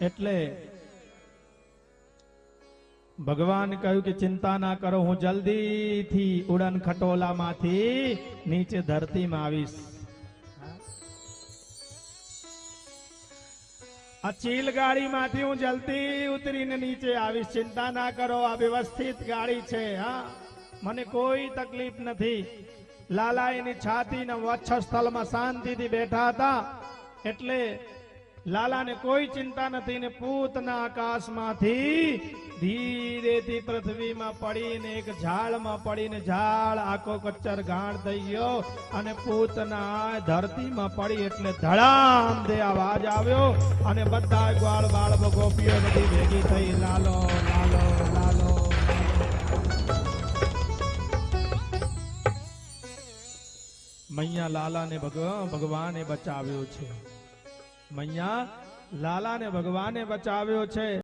એટલે ભગવાન કહ્યું કે ચિંતા ના કરો, હું જલ્દીથી ઉડન ખટોલામાંથી નીચે ધરતીમાં આવીશ. આ ચીલ ગાડીમાંથી હું જલ્દી ઉતરીને નીચે આવીશ. ચિંતા ના કરો, આ વ્યવસ્થિત ગાડી છે, હા. મને કોઈ તકલીફ નથી. લાલા એની છાતીના વક્ષસ્થળમાં શાંતિથી બેઠા હતા. એટલે લાલાને કોઈ ચિંતા નથી ને પૂતના આકાશમાંથી ધીરેથી પૃથ્વીમાં પડીને એક ઝાડમાં પડીને ઝાડ આખો કચ્ચર ગાણ થઈ ગયો અને પૂતના ધરતીમાં પડી એટલે ધડામ દે અવાજ આવ્યો અને બધા ગ્વાળ બાળ ગોપીઓ બધી ભેગી થઈ, લાલો લાલો લાલો. મૈયા લાલાને ભગવાને બચાવ્યો છે. મૈયા લાલાને ભગવાને બચાવ્યો છે.